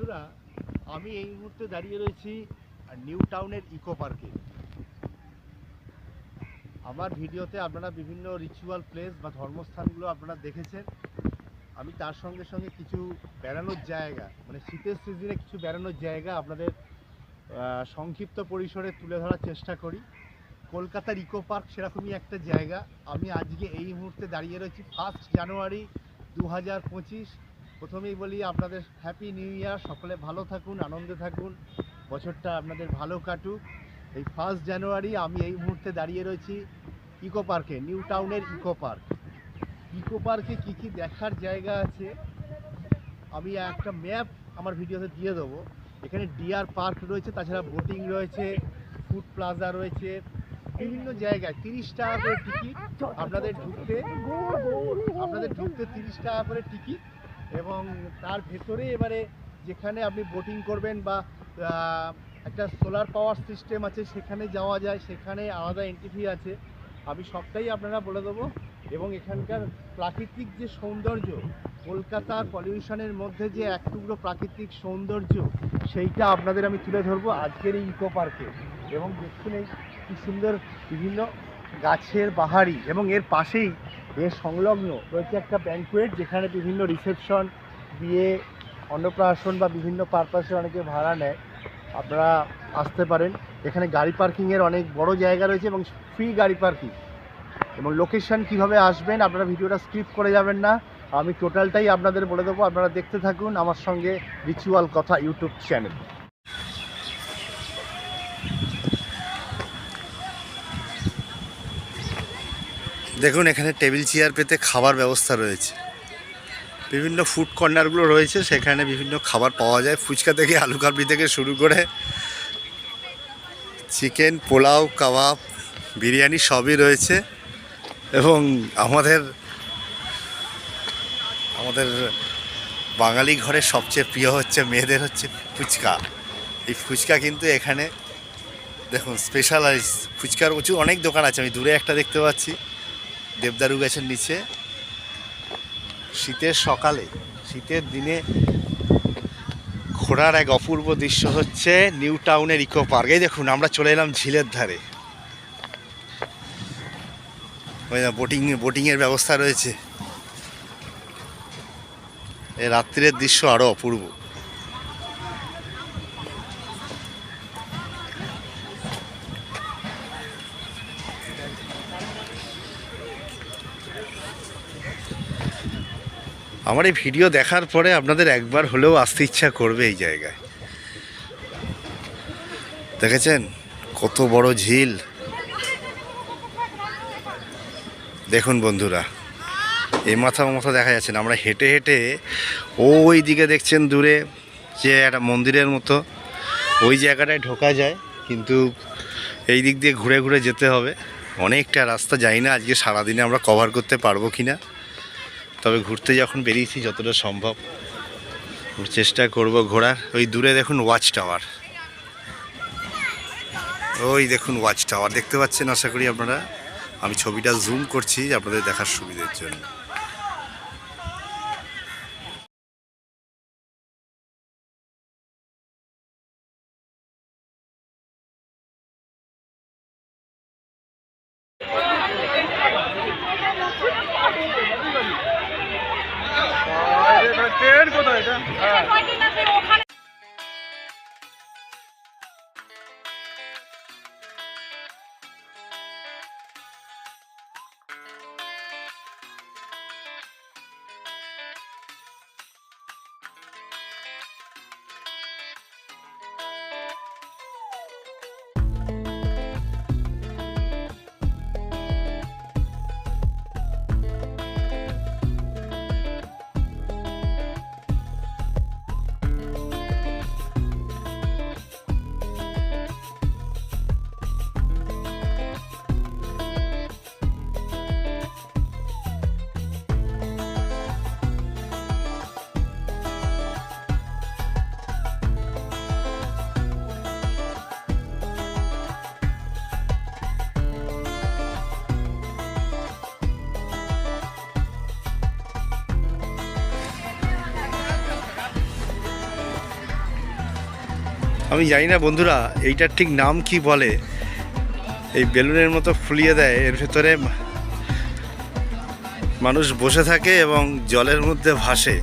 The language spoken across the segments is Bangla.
বন্ধুরা, আমি এই মুহূর্তে দাঁড়িয়ে রয়েছি নিউ টাউনের ইকো পার্কে। আমার ভিডিওতে আপনারা বিভিন্ন রিচুয়াল প্লেস বা ধর্মস্থানগুলো আপনারা দেখেছেন। আমি তার সঙ্গে সঙ্গে কিছু বেড়ানোর জায়গা মানে শীতের সিজনে কিছু বেড়ানোর জায়গা আপনাদের সংক্ষিপ্ত পরিসরে তুলে ধরার চেষ্টা করি। কলকাতার ইকো পার্ক সেরকমই একটা জায়গা। আমি আজকে এই মুহূর্তে দাঁড়িয়ে রয়েছি ফার্স্ট জানুয়ারি দু হাজার পঁচিশ। প্রথমেই বলি, আপনাদের হ্যাপি নিউ ইয়ার সকলে ভালো থাকুন, আনন্দে থাকুন। বছরটা আপনাদের ভালো কাটুক। এই ফার্স্ট জানুয়ারি আমি এই মুহূর্তে দাঁড়িয়ে রয়েছি ইকো পার্কে নিউ টাউনের ইকো পার্ক ইকো পার্কে কী কী দেখার জায়গা আছে, আমি একটা ম্যাপ আমার ভিডিওতে দিয়ে দেবো। এখানে ডিয়ার পার্ক রয়েছে, তাছাড়া বোটিং রয়েছে ফুড প্লাজা রয়েছে, বিভিন্ন জায়গায় তিরিশ টাকা করে টিকিট আপনাদের ঢুকতে আপনাদের ঢুকতে তিরিশ টাকা করে টিকিট এবং তার ভেতরে এবারে যেখানে আপনি বোটিং করবেন বা একটা সোলার পাওয়ার সিস্টেম আছে, সেখানে যাওয়া যায়, সেখানে আলাদা এন্ট্রি ফি আছে। আমি সবটাই আপনারা বলে দেবো। এবং এখানকার প্রাকৃতিক যে সৌন্দর্য কলকাতার পলিউশনের মধ্যে যে এক টুকরো প্রাকৃতিক সৌন্দর্য, সেইটা আপনাদের আমি তুলে ধরবো আজকের এই ইকো পার্কে এবং দেখুন এই কি সুন্দর বিভিন্ন গাছের বাহারি এবং এর পাশেই এর সংলগ্ন রয়েছে একটা ব্যাঙ্কুয়েট যেখানে বিভিন্ন রিসেপশন বিয়ে অন্নপ্রাশন বা বিভিন্ন পারপাসে অনেকে ভাড়া নেয়। আপনারা আসতে পারেন। এখানে গাড়ি পার্কিংয়ের অনেক বড় জায়গা রয়েছে এবং ফ্রি গাড়ি পার্কিং এবং লোকেশন কীভাবে আসবেন আপনারা ভিডিওটা স্কিপ করে যাবেন না। আমি টোটালটাই আপনাদের বলে দেবো। আপনারা দেখতে থাকুন আমার সঙ্গে রিচুয়াল কথা ইউটিউব চ্যানেল দেখুন, এখানে টেবিল চেয়ার পেতে খাবার ব্যবস্থা রয়েছে। বিভিন্ন ফুড কর্নারগুলো রয়েছে, সেখানে বিভিন্ন খাবার পাওয়া যায়। ফুচকা থেকে আলু কাবলি থেকে শুরু করে চিকেন, পোলাও, কাবাব, বিরিয়ানি সবই রয়েছে। এবং আমাদের আমাদের বাঙালি ঘরে সবচেয়ে প্রিয় হচ্ছে, মেয়েদের হচ্ছে ফুচকা। এই ফুচকা কিন্তু এখানে, দেখুন স্পেশালাইজ ফুচকার প্রচুর অনেক দোকান আছে, আমি দূরে একটা দেখতে পাচ্ছি। দেবদারু গাছের নিচে। শীতের সকালে, শীতের দিনে ঘোরার এক অপূর্ব দৃশ্য হচ্ছে নিউ টাউনের ইকো পার্ক। এই দেখুন, আমরা চলে এলাম ঝিলের ধারে। ওই বোটিং, বোটিংয়ের ব্যবস্থা রয়েছে। রাত্রির দৃশ্য আরও অপূর্ব। আমার এই ভিডিও দেখার পরে আপনাদের একবার হলেও আসতে ইচ্ছা করবে এই জায়গায়। দেখেছেন? কত বড় ঝিল। দেখুন বন্ধুরা, এই মাথা মাথা দেখা যাচ্ছে না। আমরা হেঁটে হেঁটে ওই দিকে দেখছেন দূরে যে একটা মন্দিরের মতো। ওই জায়গাটায় ঢোকা যায়, কিন্তু এই দিক দিয়ে ঘুরে ঘুরে যেতে হবে। অনেকটা রাস্তা যাই না আজকে সারাদিনে আমরা কভার করতে পারব কি না তবে ঘুরতে যখন বেরিয়েছি যতটা সম্ভব চেষ্টা করব ঘোরার। ওই দূরে দেখুন ওয়াচ টাওয়ার ওই দেখুন ওয়াচ টাওয়ার দেখতে পাচ্ছেন আশা করি আপনারা? আমি ছবিটা জুম করছি আপনাদের দেখার সুবিধের জন্য। আমি জানি না বন্ধুরা, এইটার ঠিক নাম কি বলে? এই বেলুনের মতো ফুলিয়ে দেয়, এর ভেতরে মানুষ বসে থাকে এবং জলের মধ্যে ভাসে।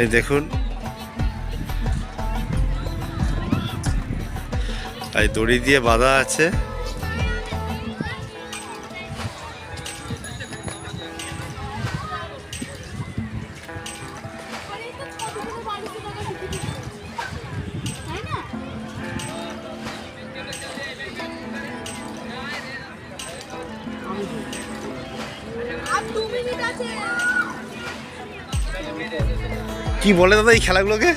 এই দেখুন। এই দড়ি দিয়ে বাঁধা আছে। কি বলে দাদা এই খেলাগুলোকে?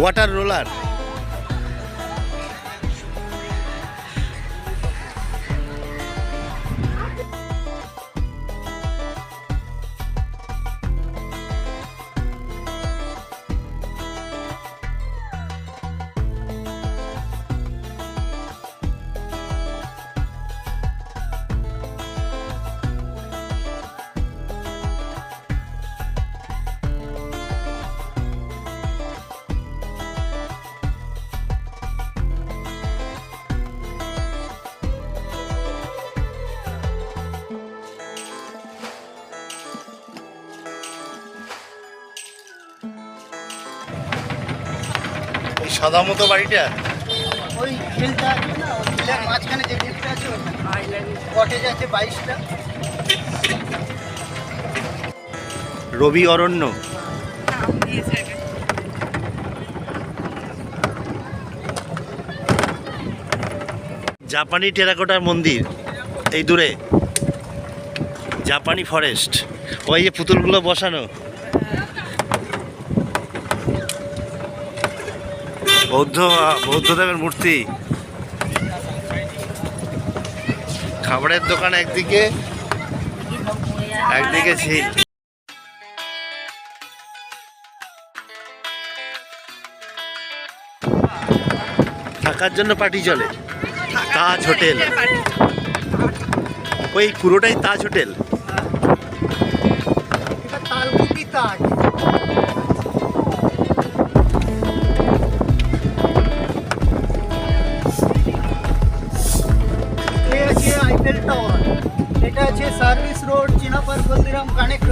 ওয়াটার রোলার সাদা মতো বাড়িটা? ওই হিলটা আছে না ওই মাঝখানে যে গেটটা আছে কটেজ আছে বাইশটা। রবি অরণ্য। জাপানি টেরাকোটার মন্দির এই দূরে। জাপানি ফরেস্ট ওই যে পুতুলগুলো বসানো। বৌদ্ধ, বৌদ্ধদেবের মূর্তি। খাবারের দোকান একদিকে একদিকে ঝিল থাকার জন্য পার্টি চলে, তাজ হোটেল। ওই পুরোটাই তাজ হোটেল। তাজ।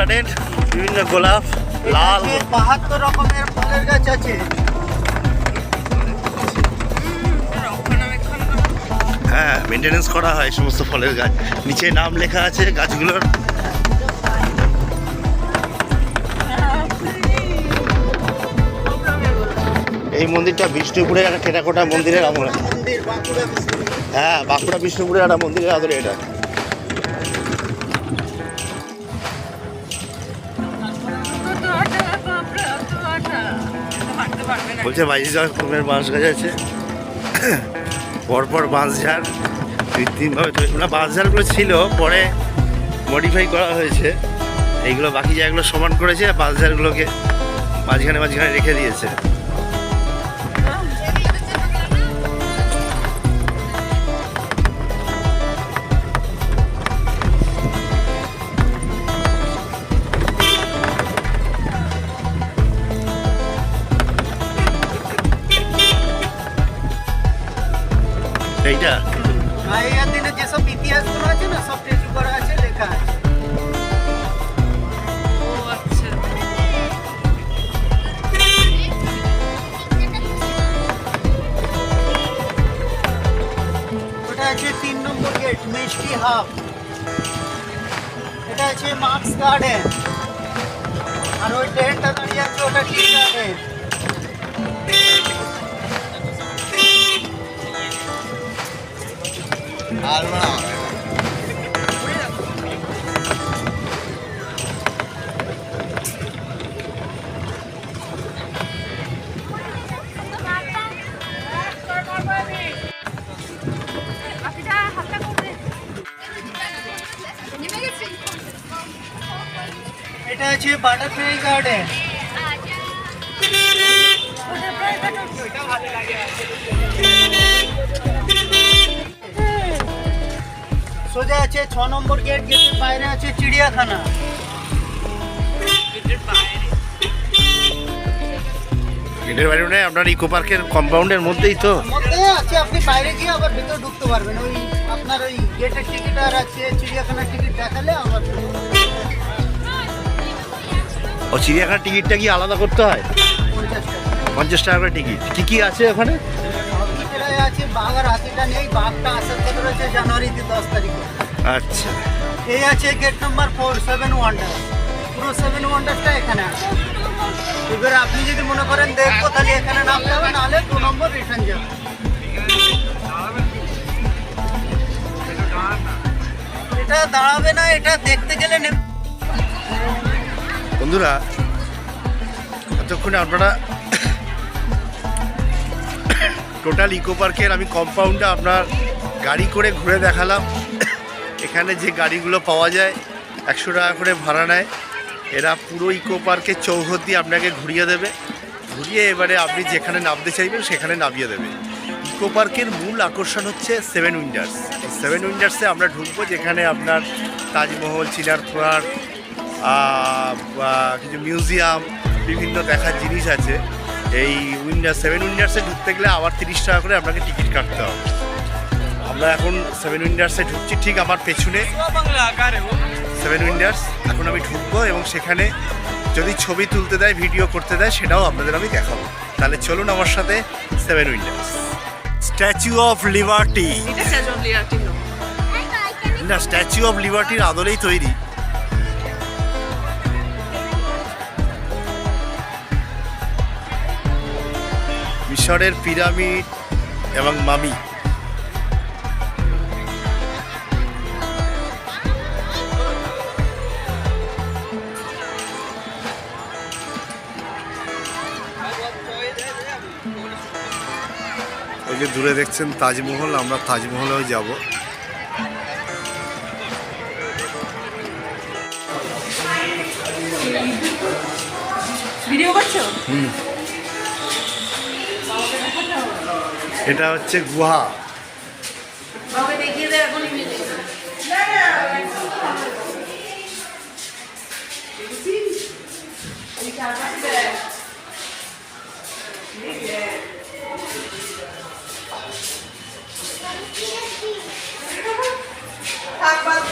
গার্ডেন বিভিন্ন গোলাপ লাল। বাহাত্তর রকমের ফলের গাছ আছে। হ্যাঁ মেনটেনেন্স করা হয় সমস্ত ফলের গাছ। নিচে নাম লেখা আছে গাছগুলোর। এই মন্দিরটা বিষ্ণুপুরের একটা টেরাকোটা মন্দিরের আমলে হ্যাঁ বাঁকুড়া বিষ্ণুপুরের একটা মন্দিরের আদরে এটা। বলছে বাইশ রকমের বাঁশ গাছ আছে। পরপর বাঁশঝাড় কৃত্রিমভাবে তৈরি না বাঁশঝাড়গুলো ছিল, পরে মডিফাই করা হয়েছে। এইগুলো বাকি জায়গাগুলো সমান করেছে আর বাঁশঝাড়গুলোকে মাঝখানে মাঝখানে রেখে দিয়েছে। এটা আছে বাটারফ্লাই গার্ডেন আছে ছ নম্বর গেট গেটের বাইরে আছে চিড়িয়াখানা। গেটের বাইরে নয় আপনার ইকো পার্কের কম্পাউন্ডের মধ্যেই তো। মধ্যে আছে আপনি বাইরে গিয়ে আবার ভিতরে ঢুকতে পারবেন। ওই আপনার ওই গেটের টিকিট আর আছে চিড়িয়াখানার টিকিট দেখালে আবার ও চিড়িয়াখানার টিকিটটা কি আলাদা করতে হয়? পঞ্চাশ টাকা। করে টিকিট কি কি আছে ওখানে? আছে বাঘ আর হাতিটা নেই বাঘটা আসার কথা রয়েছে জানুয়ারিতে দশ তারিখে। আচ্ছা। এই আছে gate number four seven wonder পুরো সেভেন ওয়ান্ডারটা এখানে আছে। এবার আপনি যদি মনে করেন দেখব তাহলে এখানে নামতে হবে নাহলে দু নম্বর রিটার্ন যাবে। এটা দাঁড়াবে না এটা দেখতে গেলে বন্ধুরা এতক্ষণে আপনারা টোটাল ইকো পার্কের আমি কম্পাউন্ডে আপনার গাড়ি করে ঘুরে দেখালাম। এখানে যে গাড়িগুলো পাওয়া যায় একশো টাকা করে ভাড়া নেয়। এরা পুরো ইকো পার্কের চৌহদ দিয়ে আপনাকে ঘুরিয়ে দেবে। ঘুরিয়ে এবারে আপনি যেখানে নামতে চাইবেন সেখানে নামিয়ে দেবে। ইকো পার্কের মূল আকর্ষণ হচ্ছে সেভেন উইন্ডার্স সেভেন উইন্ডার্সে আমরা ঢুকবো যেখানে আপনার তাজমহল চিনারপুরার আহ, বা কিছু মিউজিয়াম বিভিন্ন দেখার জিনিস আছে। এই উইন্ডার সেভেন উইন্ডার্সে ঢুকতে গেলে আবার তিরিশ টাকা করে আপনাকে টিকিট কাটতে হবে। আমরা এখন সেভেন উইন্ডার্সে ঢুকছি ঠিক আমার পেছনে। সেভেন উইন্ডার্স এখন আমি ঢুকবো এবং সেখানে যদি ছবি তুলতে দেয় ভিডিও করতে দেয় সেটাও আপনাদের আমি দেখাবো। তাহলে চলুন আমার সাথে seven wonders statue of liberty না স্ট্যাচু অফ লিবার্টির আদলেই তৈরি। মিশরের পিরামিড এবং মামি। যে দূরে দেখছেন তাজমহল আমরা তাজমহলেও যাব। এটা হচ্ছে গুহা। Akbar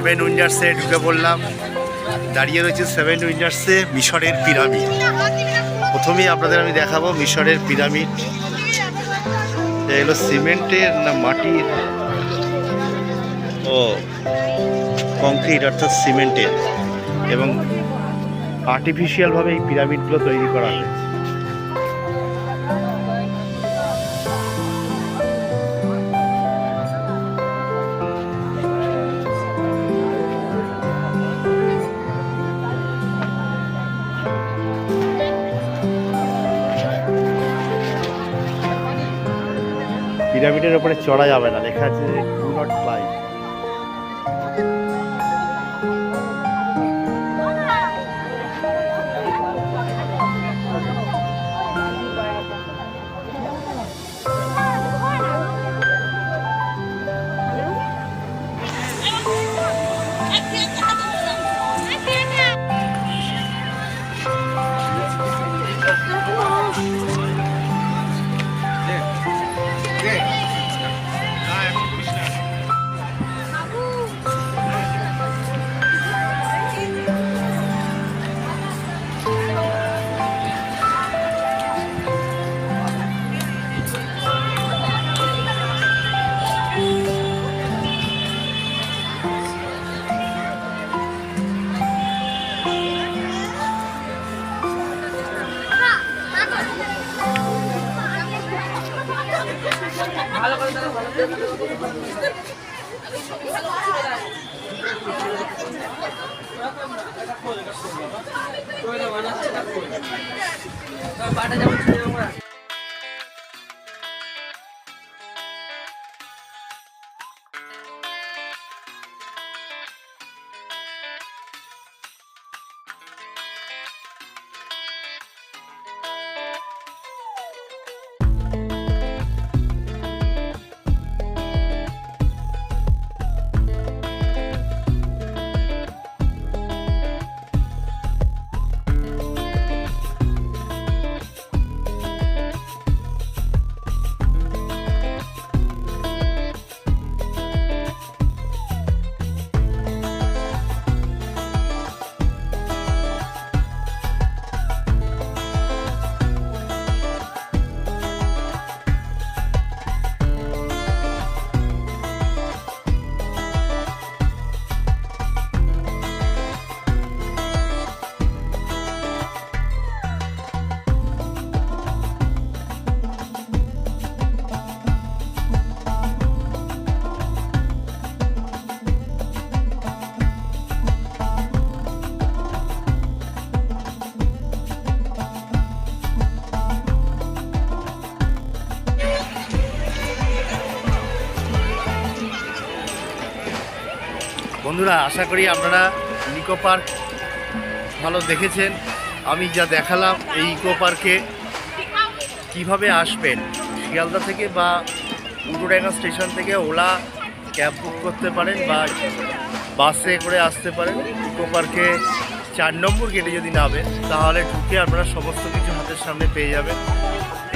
সেভেন উইন্ডার্সে ঢুকে পড়লাম। দাঁড়িয়ে রয়েছে সেভেন উইন্ডার্সে মিশরের পিরামিড। প্রথমেই আপনাদের আমি দেখাবো মিশরের পিরামিড। এটা হলো সিমেন্টের না মাটির? ও, কংক্রিট অর্থাৎ সিমেন্টের। এবং আর্টিফিশিয়ালভাবে এই পিরামিডগুলো তৈরি করা হয়েছে। পিরামিডের ওপরে চড়া যাবে না। লেখা আছে ডু নট ক্লাইম পাটা যাব বন্ধুরা আশা করি আপনারা নিকো পার্ক ভালো দেখেছেন। আমি যা দেখালাম এই ইকো পার্কে কীভাবে আসবেন, শিয়ালদা থেকে বা উল্টোডাঙ্গা স্টেশন থেকে ওলা ক্যাব বুক করতে পারেন বা বাসে করে আসতে পারেন। ইকো পার্কে চার নম্বর গেটে যদি নামেন, তাহলে ঢুকে আপনারা সমস্ত কিছু হাতের সামনে পেয়ে যাবেন।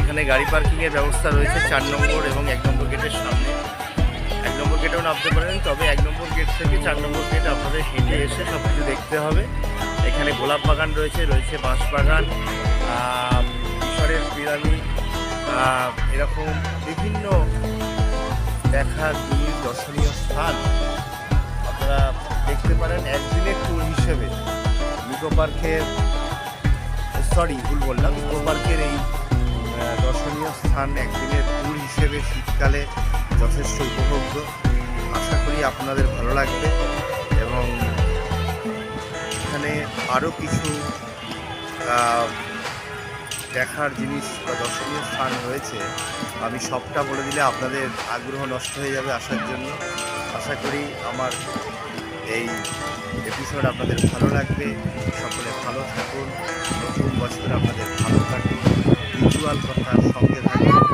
এখানে গাড়ি পার্কিংয়ের ব্যবস্থা রয়েছে চার নম্বর এবং এক নম্বর গেটের সামনে। গেটেও নামতে পারেন, তবে এক নম্বর গেট থেকে চার নম্বর গেট আপনাদের হেঁটে এসে সব কিছু দেখতে হবে। এখানে গোলাপ বাগান রয়েছে রয়েছে বাঁশ বাগান ঈশ্বরের পিরামিড এরকম বিভিন্ন দেখার জিনিস দর্শনীয় স্থান আপনারা দেখতে পারেন একদিনের ট্যুর হিসেবে। নিকো পার্কের সরি ভুল বললাম নিকো পার্কের এই দর্শনীয় স্থান একদিনের ট্যুর হিসেবে শীতকালে যথেষ্ট উপভোগ্য। আশা করি আপনাদের ভালো লাগবে এবং এখানে আরও কিছু দেখার জিনিস বা দর্শনীয় স্থান রয়েছে, আমি সবটা বলে দিলে আপনাদের আগ্রহ নষ্ট হয়ে যাবে আসার জন্য। আশা করি আমার এই এপিসোড আপনাদের ভালো লাগবে। সকলে ভালো থাকুন, নতুন বছর আপনাদের ভালো কাটুন রিচুয়াল কথার সঙ্গে থাকুন।